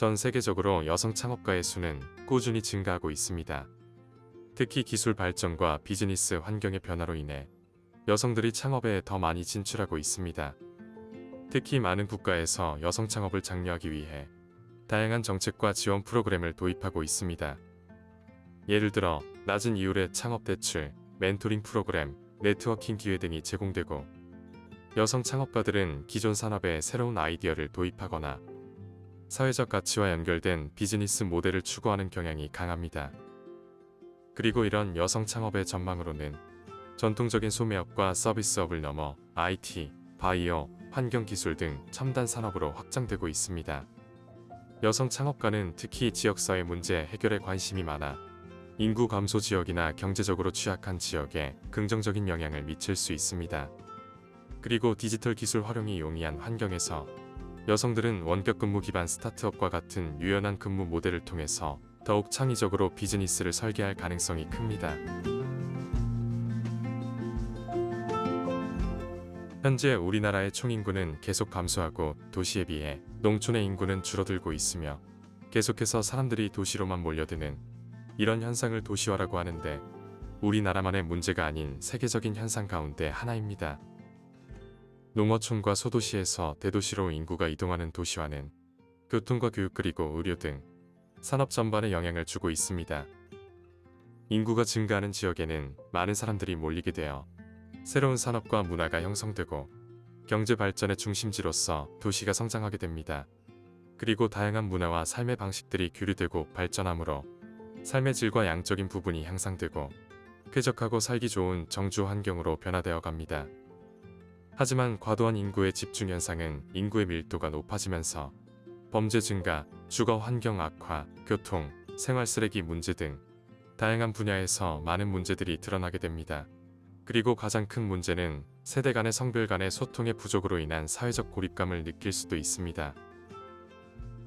전 세계적으로 여성 창업가의 수는 꾸준히 증가하고 있습니다. 특히 기술 발전과 비즈니스 환경의 변화로 인해 여성들이 창업에 더 많이 진출하고 있습니다. 특히 많은 국가에서 여성 창업을 장려하기 위해 다양한 정책과 지원 프로그램을 도입하고 있습니다. 예를 들어 낮은 이율의 창업 대출, 멘토링 프로그램, 네트워킹 기회 등이 제공되고 여성 창업가들은 기존 산업에 새로운 아이디어를 도입하거나 사회적 가치와 연결된 비즈니스 모델을 추구하는 경향이 강합니다. 그리고 이런 여성 창업의 전망으로는 전통적인 소매업과 서비스업을 넘어 IT, 바이오, 환경기술 등 첨단 산업으로 확장되고 있습니다. 여성 창업가는 특히 지역사회 문제 해결에 관심이 많아 인구 감소 지역이나 경제적으로 취약한 지역에 긍정적인 영향을 미칠 수 있습니다. 그리고 디지털 기술 활용이 용이한 환경에서 여성들은 원격 근무 기반 스타트업과 같은 유연한 근무 모델을 통해서 더욱 창의적으로 비즈니스를 설계할 가능성이 큽니다. 현재 우리나라의 총인구는 계속 감소하고 도시에 비해 농촌의 인구는 줄어들고 있으며 계속해서 사람들이 도시로만 몰려드는 이런 현상을 도시화라고 하는데 우리나라만의 문제가 아닌 세계적인 현상 가운데 하나입니다. 농어촌과 소도시에서 대도시로 인구가 이동하는 도시화는 교통과 교육 그리고 의료 등 산업 전반에 영향을 주고 있습니다. 인구가 증가하는 지역에는 많은 사람들이 몰리게 되어 새로운 산업과 문화가 형성되고 경제 발전의 중심지로서 도시가 성장하게 됩니다. 그리고 다양한 문화와 삶의 방식들이 교류되고 발전하므로 삶의 질과 양적인 부분이 향상되고 쾌적하고 살기 좋은 정주 환경으로 변화되어 갑니다. 하지만 과도한 인구의 집중 현상은 인구의 밀도가 높아지면서 범죄 증가, 주거 환경 악화, 교통, 생활 쓰레기 문제 등 다양한 분야에서 많은 문제들이 드러나게 됩니다. 그리고 가장 큰 문제는 세대 간의 성별 간의 소통의 부족으로 인한 사회적 고립감을 느낄 수도 있습니다.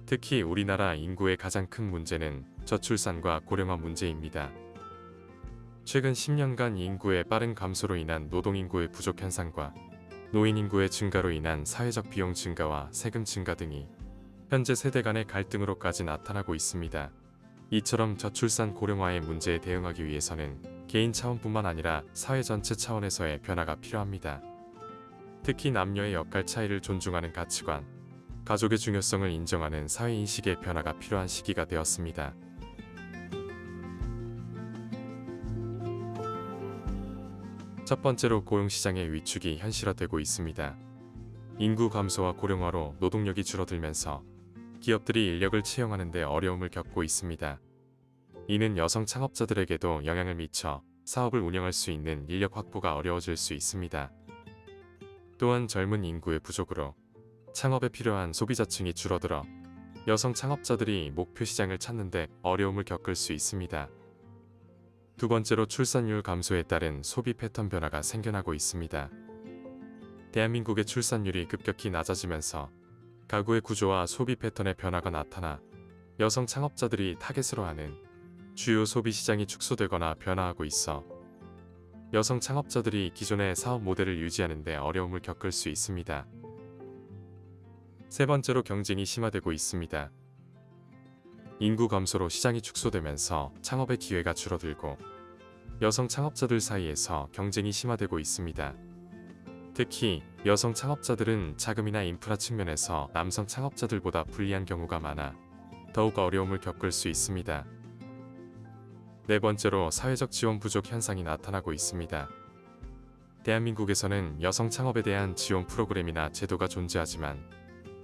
특히 우리나라 인구의 가장 큰 문제는 저출산과 고령화 문제입니다. 최근 10년간 인구의 빠른 감소로 인한 노동인구의 부족 현상과 노인 인구의 증가로 인한 사회적 비용 증가와 세금 증가 등이 현재 세대 간의 갈등으로까지 나타나고 있습니다. 이처럼 저출산 고령화의 문제에 대응하기 위해서는 개인 차원뿐만 아니라 사회 전체 차원에서의 변화가 필요합니다. 특히 남녀의 역할 차이를 존중하는 가치관, 가족의 중요성을 인정하는 사회 인식의 변화가 필요한 시기가 되었습니다. 첫 번째로 고용시장의 위축이 현실화되고 있습니다. 인구 감소와 고령화로 노동력이 줄어들면서 기업들이 인력을 채용하는 데 어려움을 겪고 있습니다. 이는 여성 창업자들에게도 영향을 미쳐 사업을 운영할 수 있는 인력 확보가 어려워질 수 있습니다. 또한 젊은 인구의 부족으로 창업에 필요한 소비자층이 줄어들어 여성 창업자들이 목표 시장을 찾는데 어려움을 겪을 수 있습니다. 두 번째로 출산율 감소에 따른 소비 패턴 변화가 생겨나고 있습니다. 대한민국의 출산율이 급격히 낮아지면서 가구의 구조와 소비 패턴의 변화가 나타나 여성 창업자들이 타겟으로 하는 주요 소비 시장이 축소되거나 변화하고 있어 여성 창업자들이 기존의 사업 모델을 유지하는 데 어려움을 겪을 수 있습니다. 세 번째로 경쟁이 심화되고 있습니다. 인구 감소로 시장이 축소되면서 창업의 기회가 줄어들고 여성 창업자들 사이에서 경쟁이 심화되고 있습니다. 특히 여성 창업자들은 자금이나 인프라 측면에서 남성 창업자들보다 불리한 경우가 많아 더욱 어려움을 겪을 수 있습니다. 네 번째로 사회적 지원 부족 현상이 나타나고 있습니다. 대한민국에서는 여성 창업에 대한 지원 프로그램이나 제도가 존재하지만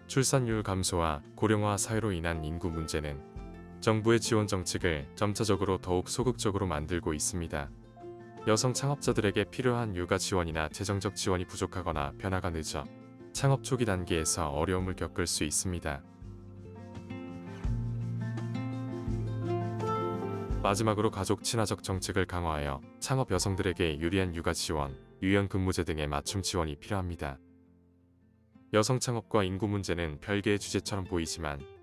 출산율 감소와 고령화 사회로 인한 인구 문제는 정부의 지원 정책을 점차적으로 더욱 소극적으로 만들고 있습니다. 여성 창업자들에게 필요한 육아 지원이나 재정적 지원이 부족하거나 변화가 늦어 창업 초기 단계에서 어려움을 겪을 수 있습니다. 마지막으로 가족 친화적 정책을 강화하여 창업 여성들에게 유리한 육아 지원, 유연 근무제 등의 맞춤 지원이 필요합니다. 여성 창업과 인구 문제는 별개의 주제처럼 보이지만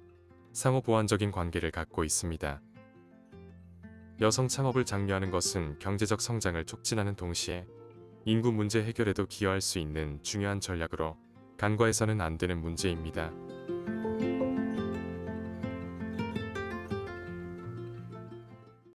상호 보완적인 관계를 갖고 있습니다. 여성 창업을 장려하는 것은 경제적 성장을 촉진하는 동시에 인구 문제 해결에도 기여할 수 있는 중요한 전략으로 간과해서는 안 되는 문제입니다.